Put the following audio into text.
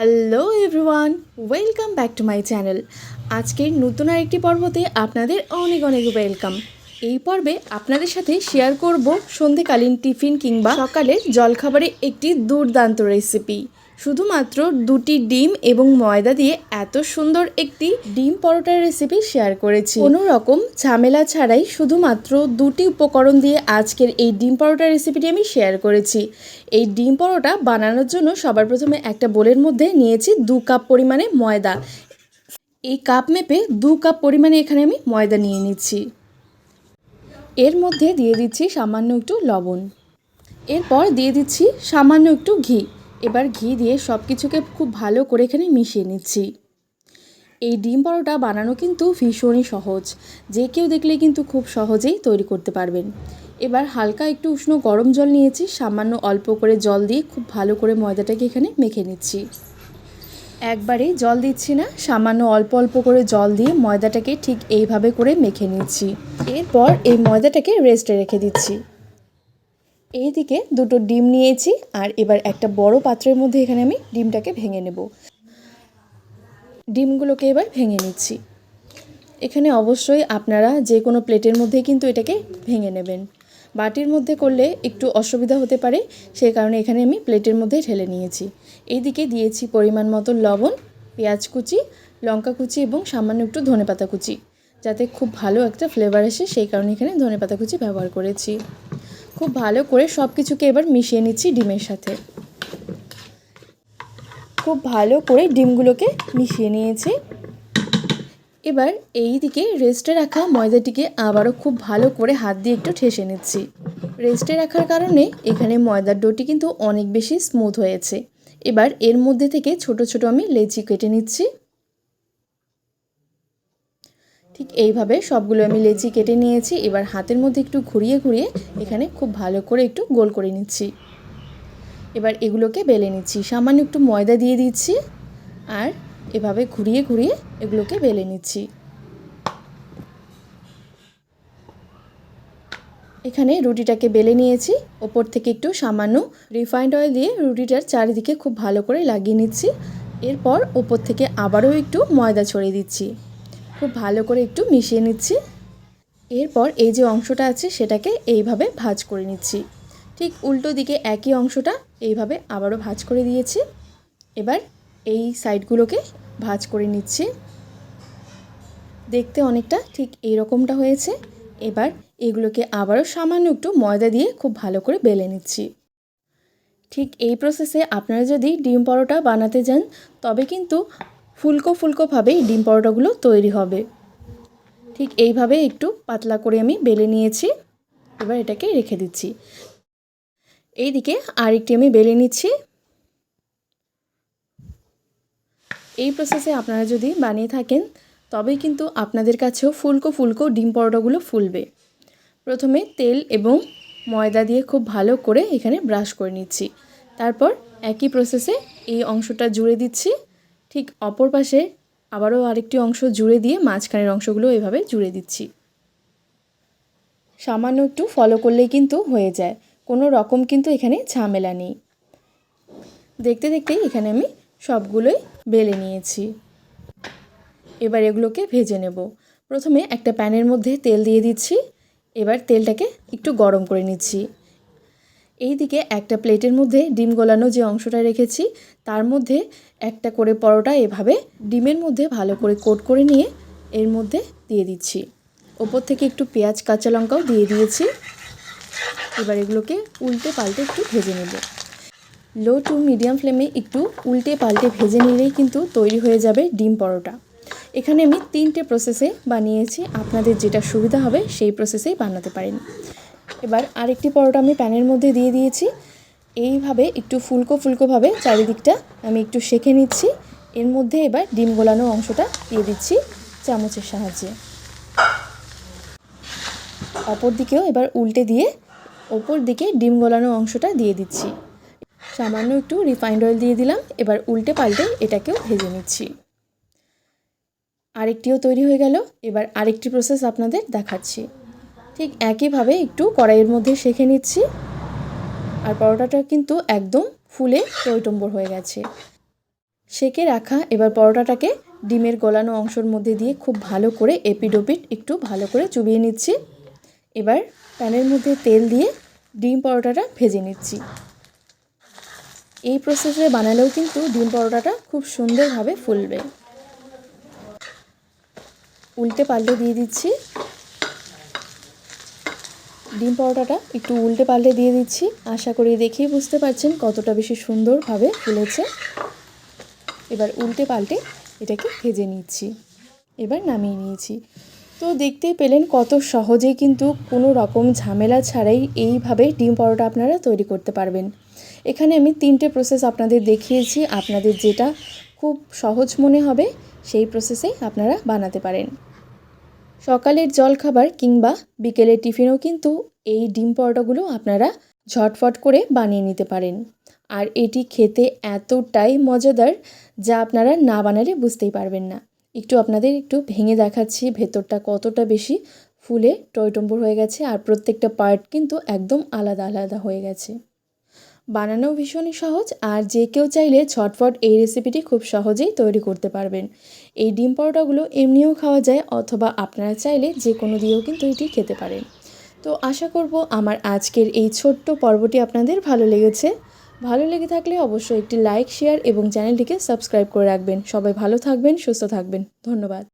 Hello everyone welcome back to my channel আজকের নতুন আরেকটি পর্বতে আপনাদের অনেক অনেক ওয়েলকাম এই পর্বে আপনাদের সাথে শেয়ার করব সন্ধেকালীন টিফিন কিংবা সকালের জলখাবারে একটি দুর্দান্ত রেসিপি শুধুমাত্র দুটি ডিম এবং ময়দা দিয়ে এত সুন্দর একটি ডিম পরোটার রেসিপি শেয়ার করেছি। কোনো রকম ঝামেলা ছাড়াই শুধুমাত্র দুটি উপকরণ দিয়ে আজকের এই ডিম পরোটার রেসিপিটি আমি শেয়ার করেছি। এই ডিম পরোটা বানানোর জন্য সবার প্রথমে একটা বোলের মধ্যে নিয়েছি দু কাপ পরিমাণে ময়দা। এই কাপ মেপে দু কাপ পরিমাণে এখানে আমি ময়দা নিয়ে নিচ্ছি। এর মধ্যে দিয়ে দিচ্ছি সামান্য একটু লবণ। এরপর দিয়ে দিচ্ছি সামান্য একটু ঘি। এবার ঘি দিয়ে সব কিছুকে খুব ভালো করে এখানে মিশিয়ে নিচ্ছি। এই ডিম পরোটা বানানো কিন্তু ভীষণই সহজ। যে কেউ দেখলে কিন্তু খুব সহজেই তৈরি করতে পারবেন। এবার হালকা একটু উষ্ণ গরম জল নিয়েছি, সামান্য অল্প করে জল দিয়ে খুব ভালো করে ময়দাটাকে এখানে মেখে নিচ্ছি। একবারে জল দিচ্ছি না, সামান্য অল্প অল্প করে জল দিয়ে ময়দাটাকে ঠিক এইভাবে করে মেখে নিচ্ছি। এরপর এই ময়দাটাকে রেস্টে রেখে দিচ্ছি। এইদিকে দুটো ডিম নিয়েছি আর এবার একটা বড় পাত্রের মধ্যে এখানে আমি ডিমটাকে ভেঙে নেব। ডিমগুলোকে এবার ভেঙে নিচ্ছি। এখানে অবশ্যই আপনারা যে কোনো প্লেটের মধ্যে কিন্তু এটাকে ভেঙে নেবেন। বাটির মধ্যে করলে একটু অসুবিধা হতে পারে সেই কারণে এখানে আমি প্লেটের মধ্যে ঢেলে নিয়েছি। এইদিকে দিয়েছি পরিমাণ মতো লবণ, পেঁয়াজ কুচি, লঙ্কা কুচি এবং সামান্য একটু ধনেপাতা কুচি, যাতে খুব ভালো একটা ফ্লেভার আসে, সেই কারণে এখানে ধনেপাতা কুচি ব্যবহার করেছি। খুব ভালো করে সব কিছুকে এবার মিশিয়ে নিচ্ছি ডিমের সাথে। খুব ভালো করে ডিমগুলোকে মিশিয়ে নিয়েছি। এবার এই দিকে রেস্টে রাখা ময়দাটিকে আবারও খুব ভালো করে হাত দিয়ে একটু ঠেসে নিচ্ছি। রেস্টে রাখার কারণে এখানে ময়দার ডোটি কিন্তু অনেক বেশি স্মুথ হয়েছে। এবার এর মধ্যে থেকে ছোট ছোট আমি লেচি কেটে নিচ্ছি। ঠিক এইভাবে সবগুলো আমি লেচি কেটে নিয়েছি। এবার হাতের মধ্যে একটু ঘুরিয়ে ঘুরিয়ে এখানে খুব ভালো করে একটু গোল করে নিচ্ছি। এবার এগুলোকে বেলে নিচ্ছি। সামান্য একটু ময়দা দিয়ে দিচ্ছি আর এভাবে ঘুরিয়ে ঘুরিয়ে এগুলোকে বেলে নিচ্ছি। এখানে রুটিটাকে বেলে নিয়েছি। ওপর থেকে একটু সামান্য রিফাইন্ড অয়েল দিয়ে রুটিটার চারিদিকে খুব ভালো করে লাগিয়ে নিচ্ছি। এরপর ওপর থেকে আবারও একটু ময়দা ছড়িয়ে দিচ্ছি। খুব ভালো করে একটু মিশিয়ে নিচ্ছি। এরপর এই যে অংশটা আছে সেটাকে এইভাবে ভাজ করে নিচ্ছি। ঠিক উল্টো দিকে একই অংশটা এইভাবে আবারও ভাজ করে দিয়েছি। এবার এই সাইডগুলোকে ভাজ করে নিচ্ছি। দেখতে অনেকটা ঠিক এই রকমটা হয়েছে। এবার এগুলোকে আবারও সামান্য একটু ময়দা দিয়ে খুব ভালো করে বেলে নিচ্ছি। ঠিক এই প্রসেসে আপনারা যদি ডিম পরোটা বানাতে যান, তবে কিন্তু ফুলকো ফুলকোভাবেই ডিম পরোটাগুলো তৈরি হবে। ঠিক এইভাবে একটু পাতলা করে আমি বেলে নিয়েছি, এবার এটাকে রেখে দিচ্ছি। এইদিকে আরেকটি আমি বেলে নিচ্ছি। এই প্রসেসে আপনারা যদি বানিয়ে থাকেন, তবেই কিন্তু আপনাদের কাছেও ফুলকো ফুলকো ডিম পরোটাগুলো ফুলবে। প্রথমে তেল এবং ময়দা দিয়ে খুব ভালো করে এখানে ব্রাশ করে নিচ্ছি। তারপর একই প্রসেসে এই অংশটা জুড়ে দিচ্ছি। ঠিক অপর পাশে আবারও আরেকটি অংশ জুড়ে দিয়ে মাঝখানের অংশগুলো এভাবে জুড়ে দিচ্ছি। সামান্য একটু ফলো করলেই কিন্তু হয়ে যায়। কোনো রকম কিন্তু এখানে ঝামেলা নেই। দেখতে দেখতেই এখানে আমি সবগুলোই বেলে নিয়েছি। এবার এগুলোকে ভেজে নেব। প্রথমে একটা প্যানের মধ্যে তেল দিয়ে দিচ্ছি। এবার তেলটাকে একটু গরম করে নিচ্ছি। এই দিকে একটা প্লেটের মধ্যে ডিম গলানো যে অংশটা রেখেছি, তার মধ্যে একটা করে পরোটা এভাবে ডিমের মধ্যে ভালো করে কোট করে নিয়ে এর মধ্যে দিয়ে দিচ্ছি। ওপর থেকে একটু পেঁয়াজ, কাঁচা লঙ্কাও দিয়ে দিয়েছি। এবার এগুলোকে উল্টে পাল্টে একটু ভেজে নেব। লো টু মিডিয়াম ফ্লেমে একটু উল্টে পাল্টে ভেজে নিলেই কিন্তু তৈরি হয়ে যাবে ডিম পরোটা। এখানে আমি তিনটে প্রসেসে বানিয়েছি। আপনাদের যেটা সুবিধা হবে সেই প্রসেসেই বানাতে পারেন। এবার আরেকটি পরোটা আমি প্যানের মধ্যে দিয়ে দিয়েছি। এইভাবে একটু ফুলকো ফুলকোভাবে চারিদিকটা আমি একটু সেঁকে নিচ্ছি। এর মধ্যে এবার ডিম গোলানো অংশটা দিয়ে দিচ্ছি চামচের সাহায্যে। অপর দিকেও এবার উল্টে দিয়ে ওপর দিকে ডিম গলানো অংশটা দিয়ে দিচ্ছি। সামান্য একটু রিফাইন্ড অয়েল দিয়ে দিলাম, এবার উল্টে পাল্টে এটাকেও ভেজে নিচ্ছি। আরেকটিও তৈরি হয়ে গেল, এবার আরেকটি প্রসেস আপনাদের দেখাচ্ছি। ঠিক একইভাবে একটু কড়াইয়ের মধ্যে সেঁকে নিচ্ছি। আর পরোটাটা কিন্তু একদম ফুলে টইটম্বর হয়ে গেছে। সেকে রাখা এবার পরোটাটাকে ডিমের গলানো অংশের মধ্যে দিয়ে খুব ভালো করে এপিডোপিট একটু ভালো করে চুবিয়ে নিচ্ছি। এবার প্যানের মধ্যে তেল দিয়ে ডিম পরোটাটা ভেজে নিচ্ছি। এই প্রসেসে বানালেও কিন্তু ডিম পরোটাটা খুব সুন্দরভাবে ফুলবে। উল্টে পাল্টে দিয়ে দিচ্ছি। ডিম পরোটাটা একটু উল্টে পাল্টে দিয়ে দিচ্ছি। আশা করি দেখেই বুঝতে পারছেন কতটা বেশি সুন্দরভাবে ফুলেছে। এবার উল্টে পাল্টে এটাকে ভেজে নিচ্ছি। এবার নামিয়ে নিয়েছি। তো দেখতেই পেলেন কত সহজেই কিন্তু কোনো রকম ঝামেলা ছাড়াই এইভাবে ডিম পরোটা আপনারা তৈরি করতে পারবেন। এখানে আমি তিনটে প্রসেস আপনাদের দেখিয়েছি। আপনাদের যেটা খুব সহজ মনে হবে, সেই প্রসেসেই আপনারা বানাতে পারেন। সকালের জলখাবার কিংবা বিকেলের টিফিনেও কিন্তু এই ডিম পরোটাগুলো আপনারা ঝটফট করে বানিয়ে নিতে পারেন। আর এটি খেতে এতটাই মজাদার যা আপনারা না বানালে বুঝতেই পারবেন না। একটু আপনাদের একটু ভেঙে দেখাচ্ছি, ভেতরটা কতটা বেশি ফুলে টয়টম্বর হয়ে গেছে, আর প্রত্যেকটা পার্ট কিন্তু একদম আলাদা আলাদা হয়ে গেছে। বানানো ভীষণই সহজ আর যে কেউ চাইলে ছটফট এই রেসিপিটি খুব সহজেই তৈরি করতে পারবেন। এই ডিম পরোটাগুলো এমনিও খাওয়া যায় অথবা আপনারা চাইলে যে কোনো দিয়েও কিন্তু এটি খেতে পারেন। তো আশা করব আমার আজকের এই ছোট্ট পর্বটি আপনাদের ভালো লেগেছে। ভালো লেগে থাকলে অবশ্যই একটি লাইক শেয়ার এবং চ্যানেলটিকে সাবস্ক্রাইব করে রাখবেন। সবাই ভালো থাকবেন, সুস্থ থাকবেন। ধন্যবাদ।